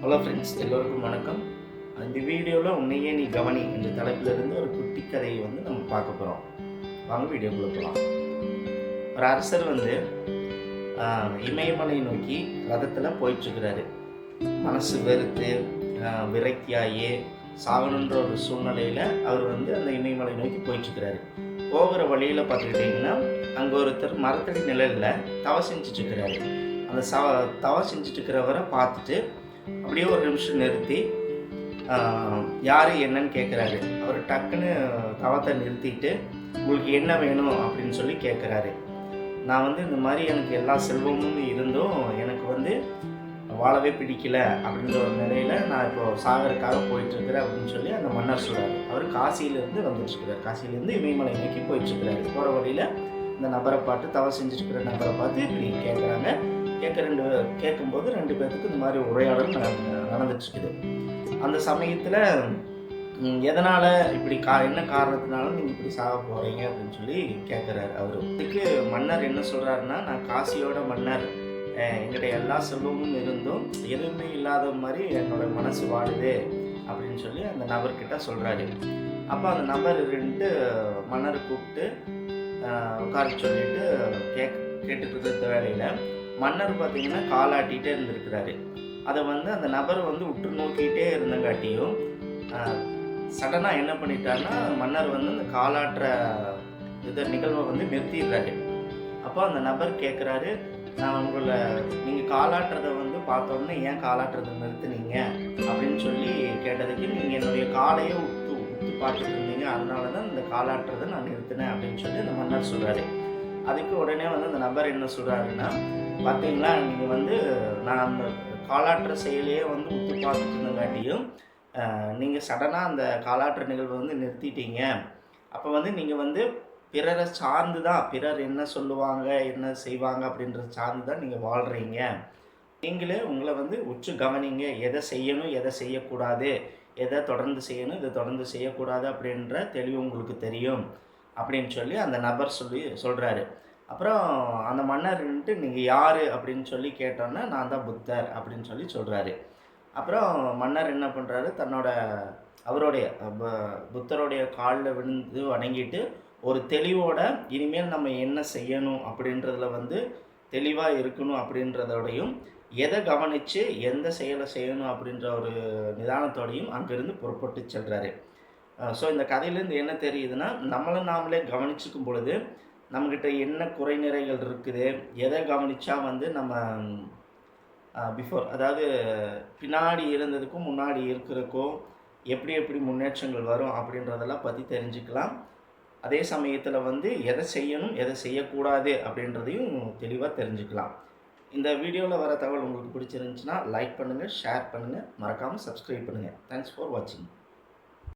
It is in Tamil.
ஹலோ ஃப்ரெண்ட்ஸ் எல்லோருக்கும் வணக்கம். இந்த வீடியோவில் உன்னையே நீ கவனி என்ற தலைப்பிலிருந்து ஒரு குட்டி கதையை வந்து நம்ம பார்க்க போகிறோம் வாங்க வீடியோக்குள்ளே போகலாம் ஒரு அரசர் வந்து இமயமலையை இமயமலை நோக்கி ரதத்தில் போயிட்டுருக்கிறாரு. மனசு வெறுத்து விரக்தியாகி சாகணுன்ற ஒரு சூழ்நிலையில் அவர் வந்து அந்த இமயமலை நோக்கி போயிட்டுருக்கிறாரு. போகிற வழியில் பார்த்துக்கிட்டிங்கன்னா அங்கே ஒருத்தர் மரத்தடி நிழலில் தவ செஞ்சிட்ருக்கிறாரு அந்த சவ தவ செஞ்சுட்டு இருக்கிறவரை பார்த்துட்டு அப்படியே ஒரு நிமிஷம் நிறுத்தி யார் என்னன்னு கேட்குறாரு அவர் டக்குன்னு தவத்தை நிறுத்திட்டு உங்களுக்கு என்ன வேணும்? அப்படின்னு சொல்லி கேட்குறாரு நான் வந்து இந்த மாதிரி எனக்கு எல்லா செல்வமும் இருந்தும் எனக்கு வந்து வாழவே பிடிக்கல அப்படின்ற ஒரு நிலையில் நான் இப்போ சாகருக்காக போயிட்டுருக்கிறேன் அப்படின்னு சொல்லி அந்த மன்னர் சொல்கிறார் அவர் காசியிலேருந்து வந்துட்டுருக்கிறார் காசியிலேருந்து இமயமலை நோக்கி போயிட்டுருக்கிறாரு. போகிற வழியில் இந்த நபரை பார்த்து தவ செஞ்சுருக்கிற நபரை பார்த்து இப்படி கேட்குறாங்க கேட்க ரெண்டு கேட்கும்போது ரெண்டு பேர்த்துக்கு இந்த மாதிரி உரையாடல் நட- அந்த சமயத்தில் எதனால் இப்படி கா என்ன காரணத்தினால நீங்கள் இப்படி சாக போகிறீங்க அப்படின்னு சொல்லி கேட்குறாரு அவர். இதுக்கு மன்னர் என்ன சொல்கிறாருன்னா நான் காசியோட மன்னர். என்னுடைய எல்லா செல்வமும் இருந்தும் எதுவுமே இல்லாத மாதிரி என்னோட மனசு வாடுது அப்படின்னு சொல்லி அந்த நபர்கிட்ட சொல்கிறாரு அப்போ அந்த நபர் ரெண்டு மன்னர் கூப்பிட்டு உட்கார சொல்லிட்டு கேக் கேட்டுட்டு இருக்கிற வேலையில் மன்னர் பார்த்தீங்கன்னா காலாட்டிகிட்டே இருந்திருக்கிறாரு. அதை வந்து அந்த நபர் வந்து உற்று நோக்கிட்டே இருந்தங்காட்டியும் சடனாக என்ன பண்ணிட்டாருன்னா மன்னர் வந்து அந்த காலாட்டுற இதை நிகழ்வை வந்து நிறுத்திடுறாரு. அப்போ அந்த நபர் கேட்குறாரு நான் உங்களை நீங்கள் காலாட்டுறதை வந்து பார்த்தோன்னே ஏன் காலாட்டுறதை நிறுத்துனீங்க? அப்படின்னு சொல்லி கேட்டதுக்கு நீங்கள் என்னுடைய காலையை உத்து உத்து பார்த்துட்டு இருந்தீங்க. அதனால தான் இந்த காலாட்டுறதை நான் நிறுத்தினேன். அப்படின்னு சொல்லி அந்த மன்னர் சொல்கிறாரு அதுக்கு உடனே வந்து அந்த நபர் என்ன சொல்கிறாருன்னா பார்த்தீங்களா நீங்கள் வந்து நான் அந்த காலாற்று செயலையே வந்து உத்து பார்த்துருந்தங்காட்டியும் நீங்கள் சடனாக அந்த காலாற்று நிகழ்வை வந்து நிறுத்திட்டீங்க. அப்போ வந்து நீங்கள் வந்து பிறரை சார்ந்து தான் பிறர் என்ன சொல்லுவாங்க என்ன செய்வாங்க அப்படின்றத சார்ந்து தான் நீங்கள் வாழ்கிறீங்க நீங்களே உங்களை வந்து உற்று கவனிங்க. எதை செய்யணும் எதை செய்யக்கூடாது எதை தொடர்ந்து செய்யணும் இதை தொடர்ந்து செய்யக்கூடாது அப்படின்ற தெளிவு உங்களுக்கு தெரியும் அப்படின்னு சொல்லி அந்த நபர் சொல்லி சொல்கிறாரு அப்புறம் அந்த மன்னர் நின்னுட்டு நீங்கள் யார்? அப்படின்னு சொல்லி கேட்டோன்னே நான் தான் புத்தர் அப்படின்னு சொல்லி சொல்கிறாரு அப்புறம் மன்னர் என்ன பண்ணுறாரு தன்னோட அவருடைய புத்தருடைய காலில் விழுந்து வணங்கிட்டு ஒரு தெளிவோட இனிமேல் நம்ம என்ன செய்யணும்? அப்படின்றதுல வந்து தெளிவாக இருக்கணும் அப்படின்றதோடையும் எதை கவனித்து எந்த செயலை செய்யணும் அப்படின்ற ஒரு நிதானத்தோடையும் அங்கேருந்து புறப்பட்டு செல்கிறாரு ஸோ இந்த கதையிலேருந்து என்ன தெரியுதுன்னா நம்மளை நாமளே கவனிச்சுக்கும் பொழுது நம்மக்கிட்ட என்ன குறைநிறைகள் இருக்குது எதை கவனித்தா வந்து நம்ம பிஃபோர் அதாவது பின்னாடி இருந்ததுக்கும் முன்னாடி இருக்கிறதுக்கும் எப்படி எப்படி முன்னேற்றங்கள் வரும் அப்படின்றதெல்லாம் பற்றி தெரிஞ்சுக்கலாம். அதே சமயத்தில் வந்து எதை செய்யணும் எதை செய்யக்கூடாது அப்படின்றதையும் தெளிவாக தெரிஞ்சுக்கலாம். இந்த வீடியோவில் வர தகவல் உங்களுக்கு பிடிச்சிருந்துச்சுன்னா லைக் பண்ணுங்கள் ஷேர் பண்ணுங்கள் மறக்காமல் சப்ஸ்கிரைப் பண்ணுங்கள் தேங்க்ஸ் ஃபார் வாட்சிங்